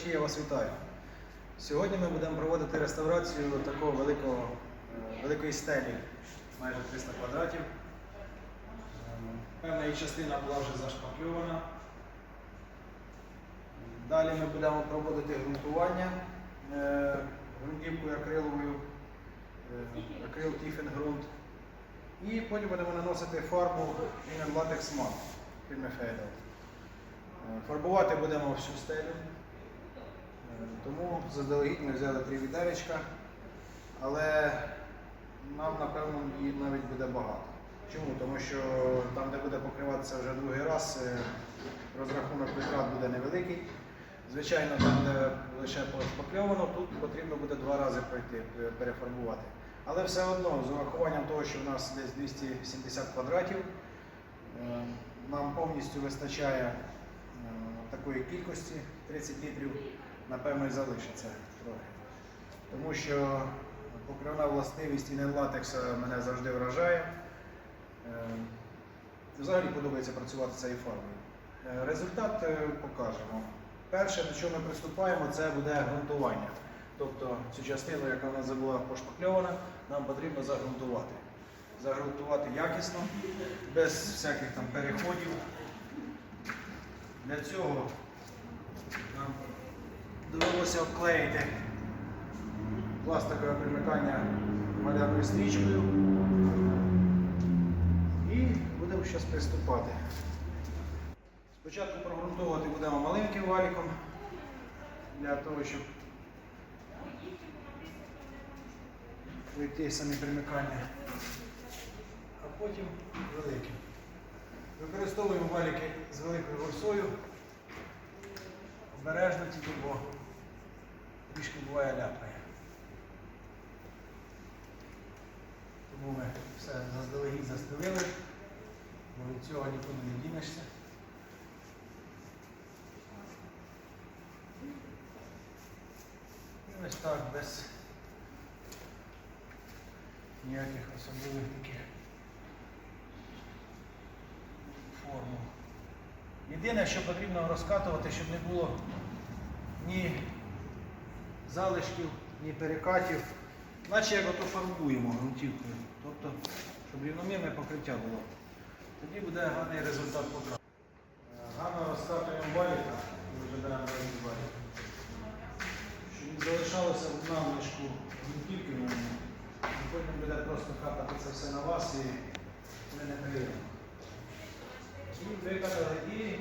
глядачі, я вас вітаю. Сьогодні ми будемо проводити реставрацію такого великого, е, великої стелі, майже 300 квадратів. Е, Певна її частина була вже зашпакльована. Далі ми будемо проводити ґрунтування е, ґрунтівкою акриловою, акрил Тіфенгрунт. І потім будемо наносити фарбу Latex Matte Filmefedo. Е, Фарбувати будемо всю стелю. Тому заздалегідь ми взяли три відеречка, але нам, напевно, її навіть буде багато. Чому? Тому що там, де буде покриватися вже другий раз, е, розрахунок витрат буде невеликий. Звичайно, там, де лише пошпакльовано, тут потрібно буде два рази пройти, е, перефарбувати. Але все одно, з урахуванням того, що в нас десь 270 квадратів, е, нам повністю вистачає такої кількості 30 літрів, напевно, і залишиться трохи. Тому що покривна властивість і латекса мене завжди вражає. Е, Взагалі подобається працювати цією фарбою. Е, Результат е, покажемо. Перше, до чого ми приступаємо, це буде ґрунтування. Тобто цю частину, яка в нас була пошпакльована, нам потрібно загрунтувати. Загрунтувати якісно, без всяких там переходів. Для цього довелося обклеїти пластикове примикання малярною стрічкою. І будемо зараз приступати. Спочатку прогрунтовувати будемо маленьким валіком для того, щоб пройти самі примикання, а потім великим. Використовуємо валіки з великою горсою. Обережно тільки, бо трішки буває ляпає. Тому ми все заздалегідь застелили, бо від цього нікуди не дінешся. І ось так, без ніяких особливих таких формул. Єдине, що потрібно розкатувати, щоб не було ні залишків, ні перекатів, наче як ото фарбуємо ґрунтівкою. Тобто, щоб рівномірне покриття було. Тоді буде гарний результат покрасу. Гарно розкатуємо валіка, ми вже беремо великий валік. Щоб залишалося в навичку ґрунтівки, в ньому. і потім буде просто капати це все на вас і ми не приємно. І виконали і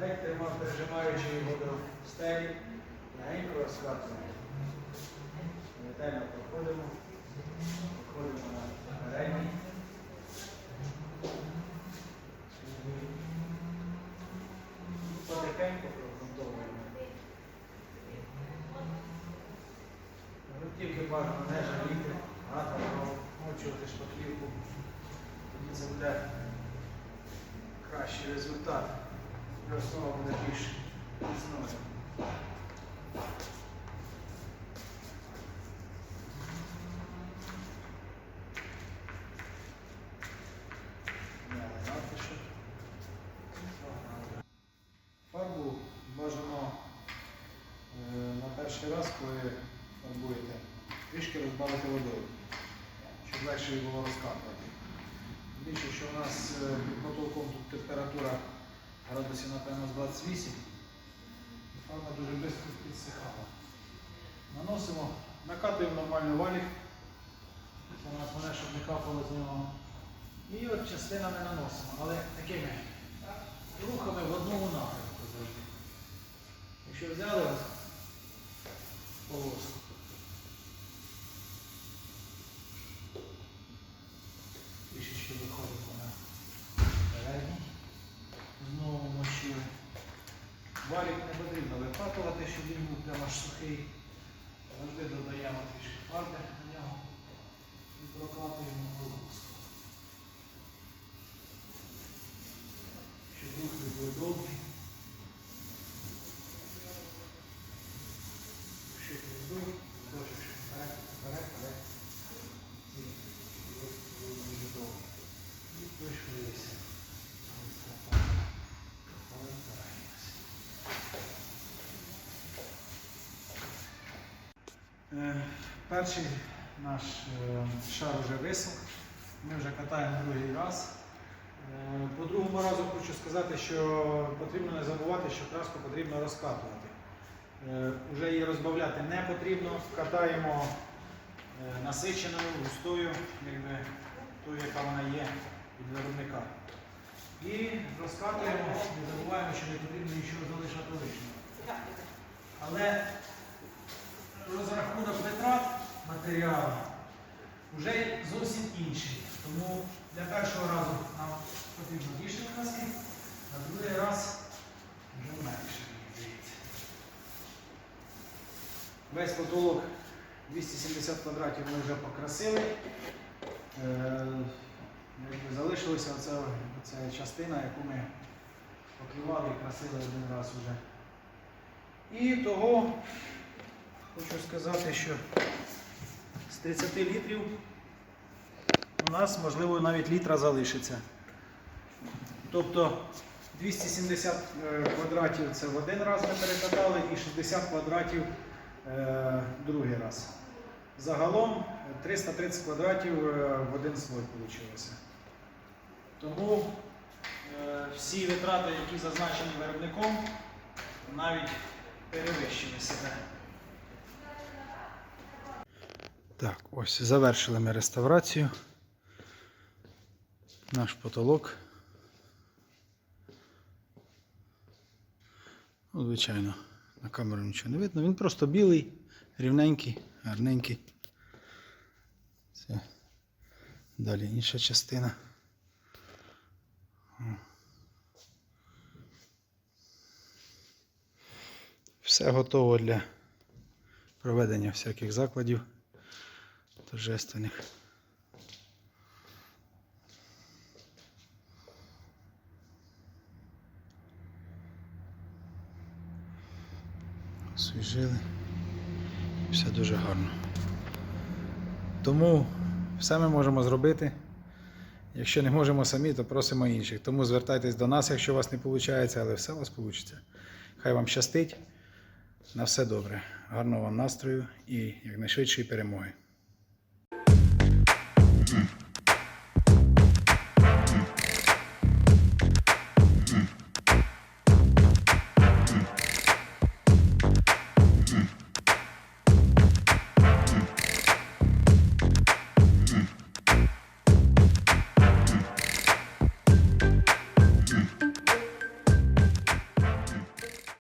ледь тримав, прижимаючи його до стелі, легенько розкатуємо. Ретельно проходимо, проходимо на передній. Потихеньку прогрунтовуємо. Тільки бажано не жаліти, а там промочувати шпаклівку. Тоді це буде кращий результат. І основа буде більш міцною. Зняли надписи. Фарбу бажано е, на перший раз, коли фарбуєте, трішки розбавити водою, щоб легше було розкатувати. Більше, що у нас е, під потолком тут температура градусів, напевно, з 28, фарба дуже швидко підсихала. Наносимо, накатуємо нормально валік, у нас мене, щоб не капало з нього. І от частинами наносимо, але такими рухами в одному напрямку завжди. Якщо взяли трішечки виходимо на передній, знову мочили. Валік не потрібно викатувати, щоб він був прямо аж сухий. Завжди додаємо трішки фарби на нього і прокатуємо полоску. Щоб рух не був довгий. Ще вздув, трошки вперед, вперед, вперед. І рух був дуже довгий. І пройшлися. Повертаємося. Перший наш е, шар вже висох. Ми вже катаємо другий раз. Е, По другому разу хочу сказати, що потрібно не забувати, що краску потрібно розкатувати. Е, Уже її розбавляти не потрібно. Катаємо насиченою, густою, якби тою, яка вона є від виробника. І розкатуємо, не забуваємо, що не потрібно нічого залишати лишнього. Але розрахунок витрат матеріалу вже зовсім інший. Тому для першого разу нам потрібно більше краски, а другий раз вже менше, мені здається. Весь потолок 270 квадратів ми вже покрасили. Е, залишилася оця, оця частина, яку ми поклювали і красили один раз вже. І того хочу сказати, що з 30 літрів у нас, можливо, навіть літра залишиться. Тобто 270 е, квадратів це в один раз ми перекатали і 60 квадратів другий раз. Загалом е, 330 квадратів е, в один слой вийшло. Тому е, всі витрати, які зазначені виробником, навіть перевищили себе. Так, ось завершили ми реставрацію. Наш потолок. Ну, звичайно, на камеру нічого не видно. Він просто білий, рівненький, гарненький. Це далі інша частина. Все готово для проведення всяких закладів торжественних. Освіжили. Все дуже гарно. Тому все ми можемо зробити. Якщо не можемо самі, то просимо інших. Тому звертайтесь до нас, якщо у вас не виходить, але все у вас вийде. Хай вам щастить. На все добре. Гарного вам настрою і якнайшвидшої перемоги.